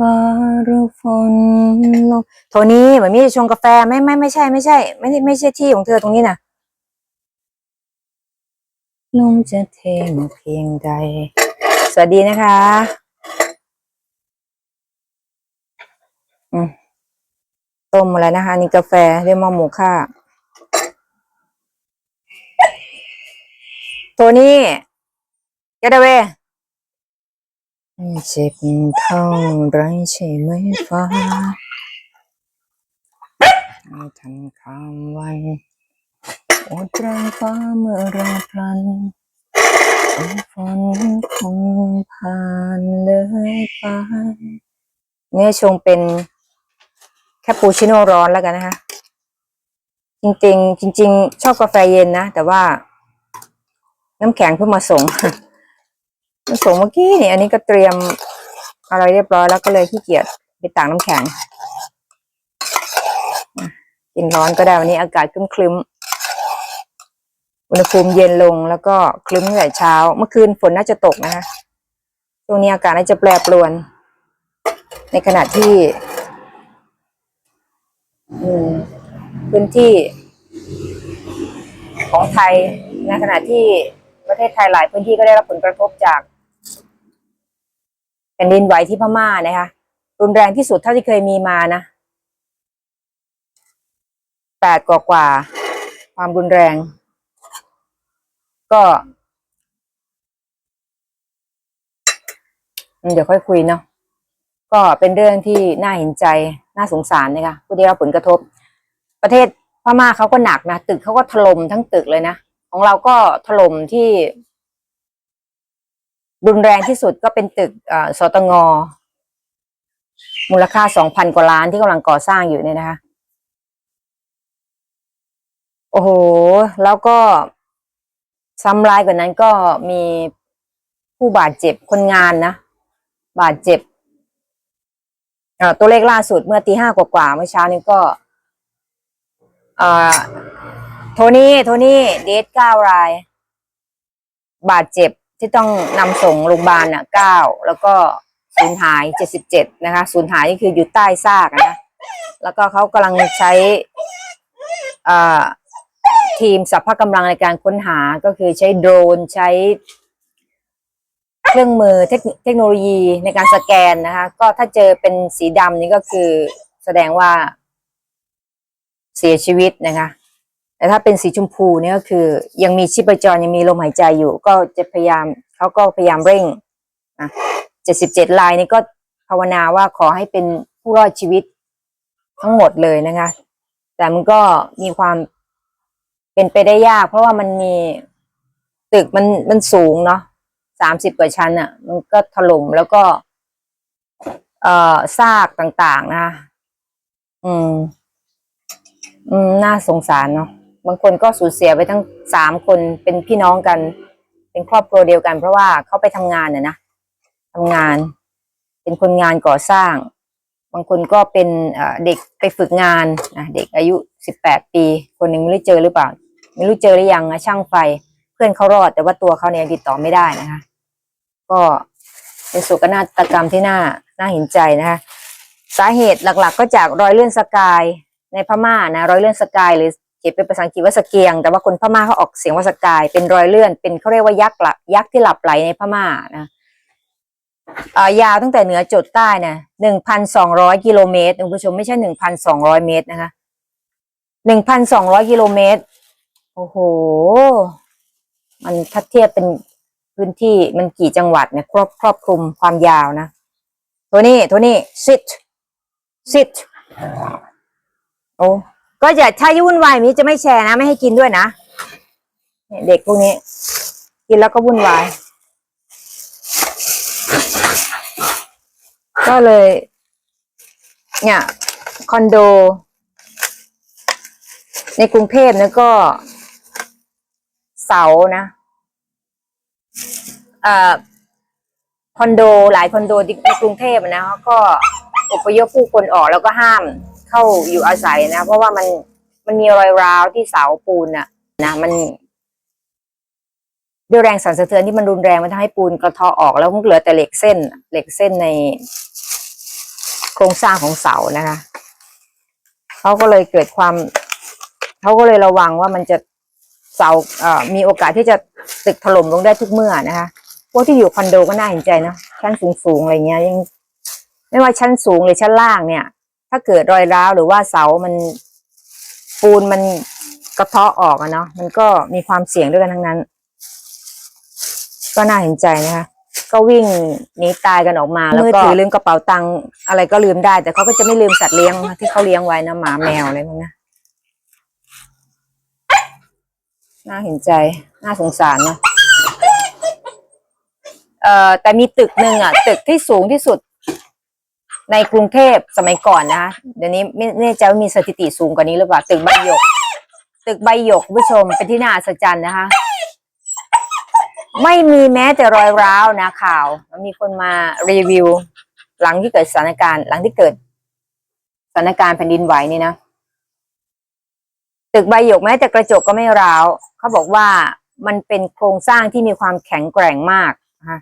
ฟ้ารือฝนลงโทนี่เหมือนมีจะชงกาแฟไม่ไม่ไม่ใช่ไม่ใช่ ไม่ใช่ไม่ใช่ที่ของเธอตรงนี้นะลมจะเทมาเพียงใด สวัสดีนะคะ อืมต้มมาแล้วนะคะนี่กาแฟเรียกว่าหมูค่าโทนี่ get away เเจ็บเท่าไรใช่ไหมฟ้าไม่ทันข้ามวันอดแรงฟ้าเมื่อราพลันฝนคงผ่านเลยไปเนี่ยชงเป็นแคปปูชิโน่ร้อนแล้วกันนะคะ จริงๆ จริง ๆ ชอบกาแฟเย็นนะ แต่ว่าน้ำแข็งเพิ่งมาส่ง ส่งเมื่อกี้นี่อันนี้ก็เตรียมอะไรเรียบร้อยแล้วก็เลยขี้เกียจไปตากน้ำแข็งกินร้อนก็ได้วันนี้อากาศครึ้มๆอุณหภูมิเย็นลงแล้วก็คลึ้มตั้งแต่เช้า เมื่อคืนฝนน่าจะตกนะคะช่วงนี้อากาศน่าจะแปรปรวน ในขณะที่พื้นที่ของไทยในขณะที่ประเทศไทยหลายพื้นที่ก็ได้รับผลกระทบจาก ผ่นดินไหวที่พม่านะคะ รุนแรงที่สุดเท่าที่เคยมีมานะแปดกว่ากว่า ความรุนแรง ก็ เดี๋ยวค่อยคุยเนาะก็เป็นเรื่องที่น่าเห็นใจ น่าสงสารนะคะผู้ได้รับผลกระทบ ประเทศพม่าเขาก็หนักนะ ตึกเขาก็ถล่มทั้งตึกเลยนะ ของเราก็ถล่มที่ รุนแรงที่สุดก็เป็นตึกสตงมูลค่าสองพันกว่าล้านที่กำลังก่อสร้างอยู่เนี่ยนะคะ โอ้โห แล้วก็ซ้ำร้ายกว่านั้นก็มีผู้บาดเจ็บคนงานนะ บาดเจ็บตัวเลขล่าสุดเมื่อตีห้ากว่าๆเมื่อเช้านี้ก็โทนี่ โทนี่ เดทเก้าราย บาดเจ็บ ที่ต้องนำส่งโรงพยาบาลน่ะเก้าแล้วก็สูญหายเจ็ดสิบเจ็ดนะคะสูญหายนี่คืออยู่ใต้ซากนะแล้วก็เขากำลังใช้ทีมสัพพะกำลังในการค้นหาก็คือใช้โดรนใช้เครื่องมือเทคเทคโนโลยีในการสแกนนะคะ ก็ถ้าเจอเป็นสีดำนี่ก็คือแสดงว่าเสียชีวิตนะคะ แต่ถ้าเป็นสีชมพูเนี่ยก็คือ ยังมีชีพจรยังมีลมหายใจอยู่ ก็จะพยายามเขาก็พยายามเร่งนะเจ็ดสิบเจ็ดลายนี่ก็ภาวนาว่าขอให้เป็นผู้รอดชีวิตทั้งหมดเลยนะคะ แต่มันก็มีความเป็นไปได้ยาก เพราะว่ามันมีตึกมันมันสูงเนาะสามสิบกว่าชั้นอะ่ะ มันก็ถล่มแล้วก็ เอ่อซากต่างๆนะคะอืม อืม น่าสงสารเนาะ บางคนก็สูญเสียไปทั้งสามคนเป็นพี่น้องกัน เป็นครอบครัวเดียวกัน เพราะว่าเขาไปทำงานน่ะนะทำงาน เป็นคนงานก่อสร้าง บางคนก็เป็นเอ่อเด็กไปฝึกงานนะเด็กอายุสิบแปดปี คนหนึ่งไม่รู้เจอหรือเปล่า ไม่รู้เจอหรือยังนะช่างไฟ เพื่อนเขารอด แต่ว่าตัวเขาเนี่ยติดต่อไม่ได้นะคะ ก็เป็นโศกนาฏกรรมที่น่าน่าเห็นใจนะคะสาเหตุหลักๆ ก็จากรอยเลื่อนสกายในพม่านะรอยเลื่อนสกายหรือ เขียนเป็นภาษาอังกฤษว่าสเกียง แต่ว่าคนพม่าเขาออกเสียงว่าสกาย เป็นรอยเลื่อน เป็นเขาเรียกว่ายักษ์หลับยักษ์ที่หลับไหลในพม่านะยาวตั้งแต่เหนือจดใต้นะหนึ่งพันสองร้อยกิโลเมตรคุณผู้ชมไม่ใช่หนึ่งพันสองร้อยเมตรนะคะหนึ่งพันสองร้อยกิโลเมตร โอ้โห มันถ้าเทียบเป็นพื้นที่มันกี่จังหวัดเนี่ยครอบครอบคลุมความยาวนะโทนี่โทนี่ sit sit โอ้ ก็จะถ้ายุ่นวายแบบนี้จะไม่แชร์นะ ไม่ให้กินด้วยนะเด็กพวกนี้ กินแล้วก็วุ่นวาย ก็เลย เนี่ยคอนโด ในกรุงเทพเนี่ยก็ เสานะเอ่อคอนโด หลายคอนโดในกรุงเทพนะเขาก็อพยพผู้คนออกแล้วก็ห้าม เข้าอยู่อาศัยนะ เพราะว่ามันมันมีรอยร้าวที่เสาปูนอะนะมันด้วยแรงสั่นสะเทือนที่มันรุนแรงมันทำให้ปูนกระเทาะออกแล้วมันเหลือแต่เหล็กเส้น เหล็กเส้นใน โครงสร้างของเสานะคะเขาก็เลยเกิดความเขาก็เลยระวังว่ามันจะเสาเอ่อมีโอกาสที่จะตึกถล่มลงได้ทุกเมื่อนะคะพวกที่อยู่คอนโดก็น่าเห็นใจนะชั้นสูงๆอะไรเงี้ยยัง ไม่ว่าชั้นสูงหรือชั้นล่างเนี่ย ถ้าเกิดรอยร้าวหรือว่าเสามันปูนมันกระเทาะออกอะเนาะมันก็มีความเสี่ยงด้วยกันทั้งนั้น ก็น่าเห็นใจนะคะ ก็วิ่งหนีตายกันออกมา แล้วก็ถือลืมกระเป๋าตังค์อะไรก็ลืมได้ แต่เขาก็จะไม่ลืมสัตว์เลี้ยงที่เขาเลี้ยงไว้นะหมาแมวอะไรพวกนี้น่าเห็นใจ น่าสงสารเนาะเอ่อแต่มีตึกหนึ่งอะ ตึกที่สูงที่สุด ในกรุงเทพสมัยก่อนนะคะเดี๋ยวนี้ไม่แน่ใจว่ามีสถิติสูงกว่านี้หรือเปล่าตึกใบหยก ตึกใบหยกคุณผู้ชมเป็นที่น่าอัศจรรย์นะคะ ไม่มีแม้แต่รอยร้าวนะข่าวมีคนมารีวิว หลังที่เกิดสถานการณ์ หลังที่เกิดสถานการณ์แผ่นดินไหวนี่นะตึกใบหยกแม้แต่กระจกก็ไม่ร้าวเขาบอกว่ามันเป็นโครงสร้างที่มีความแข็งแกร่งมากนะ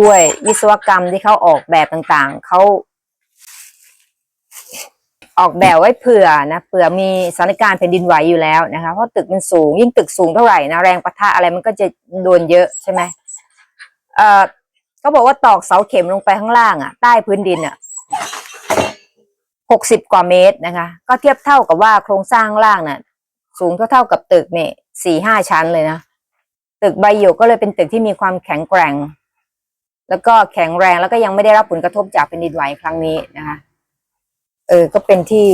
ด้วยวิศวกรรมที่เขาออกแบบต่างๆ เขา ออกแบบไว้เผื่อนะเผื่อมีสถานการณ์แผ่นดินไหวอยู่แล้วนะคะเพราะตึกมันสูงยิ่งตึกสูงเท่าไหร่นะแรงปะทะอะไรมันก็จะโดนเยอะใช่ไหมเอ่อเขาบอกว่าตอกเสาเข็มลงไปข้างล่างอะใต้พื้นดินอะหกสิบกว่าเมตรนะคะ ก็เทียบเท่ากับว่าโครงสร้างล่างน่ะ สูงเท่าๆกับตึกเนี่ยสี่ห้าชั้นเลยนะตึกใบหยกก็เลยเป็นตึกที่มีความแข็งแกร่ง แล้วก็แข็งแรงแล้วก็ยังไม่ได้รับผลกระทบจากแผ่นดินไหวครั้งนี้นะคะ เออ ก็เป็นที่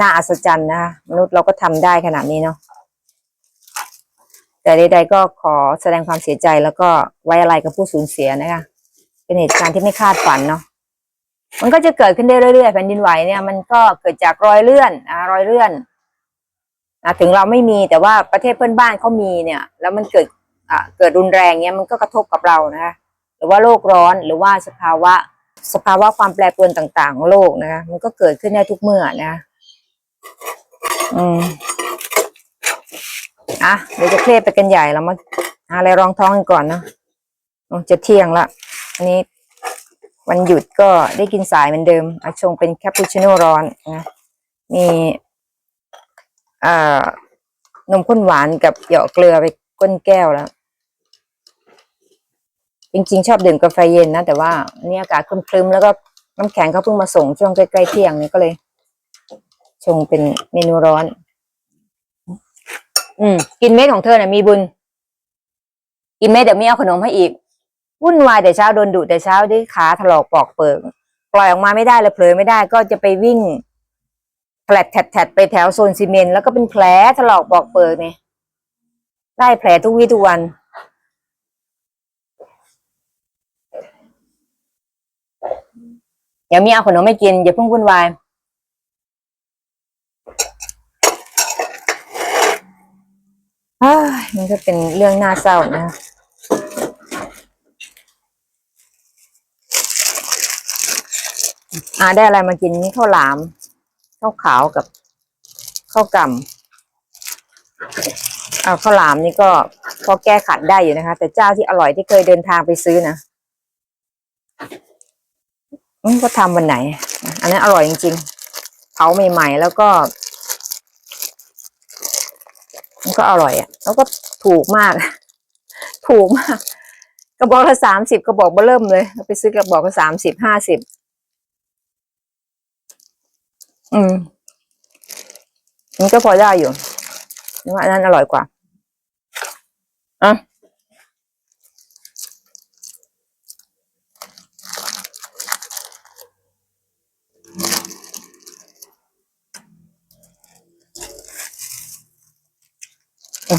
น่าอัศจรรย์นะคะมนุษย์เราก็ทำได้ขนาดนี้เนาะแต่ใดๆก็ขอแสดงความเสียใจแล้วก็ไว้อะไรกับผู้สูญเสียนะคะ เป็นเหตุการณ์ที่ไม่คาดฝันเนาะมันก็จะเกิดขึ้นได้เรื่อยๆแผ่นดินไหวเนี่ยมันก็เกิดจากรอยเลื่อนอ่ารอยเลื่อนนะถึงเราไม่มีแต่ว่าประเทศเพื่อนบ้านเขามีเนี่ย แล้วมันเกิดอ่าเกิดรุนแรงเนี่ยมันก็กระทบกับเรานะคะหรือว่าโลกร้อนหรือว่าสภาวะ สภาวะความแปรปรวนต่าง ๆ ของโลกนะคะมันก็เกิดขึ้นได้ทุกเมื่อนะอืมอะเดี๋ยวจะเครียดไปกันใหญ่เรามาหาอะไรรองท้องกันก่อนเนาะโอ้จะเที่ยงละอันนี้วันหยุดก็ได้กินสายเหมือนเดิมอาชงเป็นแคปปูชิโน่ร้อนนะมีเอ่อนมข้นหวานกับเหยาะเกลือไปก้นแก้วแล้ว จริง ๆ ชอบดื่มกาแฟเย็นนะ แต่ว่าอันนี้อากาศครึ้มๆแล้วก็น้ำแข็งเขาเพิ่งมาส่งช่วงใกล้ๆเที่ยงนี้ก็เลย ชงเป็นเมนูร้อน อืม กินเม็ดของเธอน่ะมีบุญ กินเม็ดเดี๋ยวมีเอาขนมให้อีกวุ่นวายแต่เช้าโดนดุแต่เช้าด้วยขาถลอกปอกเปิกปล่อยออกมาไม่ได้เลยเผลอไม่ได้ ก็จะไปวิ่งแผลดแถดๆไปแถวโซนซีเมนต์แล้วก็เป็นแผลถลอกปอกเปิกเนี่ยได้แผลทุกวี่ทุกวัน เดี๋ยวมีเอาขนมไม่กิน อย่าเพิ่งวุ่นวายเฮ้ยมันก็เป็นเรื่องน่าเศร้านะอาได้อะไรมากินนี่ข้าวหลามข้าวขาวกับข้าวกล่ำอ่าข้าวหลามนี่ก็พอแก้ขัดได้อยู่นะคะ แต่เจ้าที่อร่อยที่เคยเดินทางไปซื้อนะ ก็ทำวันไหน อันนั้นอร่อยจริงๆเผาใหม่ๆ แล้วก็ มันก็อร่อยอะ แล้วก็ถูกมาก ถูกมาก กระบอกละสามสิบกระบอกเบอเริ่มเลยเราไปซื้อกระบอกละสามสิบห้าสิบอืมมันก็พอได้อยู่ว่าอันนั้นอร่อยกว่าอะ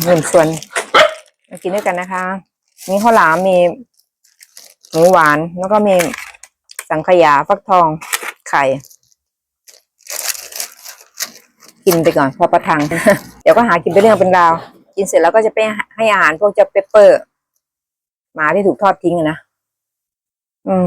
หนึ่งส่วนมากินด้วยกันนะคะ มีข้าวหลามมีหมูหวานแล้วก็มีสังขยาฟักทองไข่ กินไปก่อนพอประทัง เดี๋ยวก็หากินไปเรื่องเป็นราว กินเสร็จแล้วก็จะไปให้อาหารพวกเจะเปปเปอร์หมาที่ถูกทอดทิ้งนะ อืม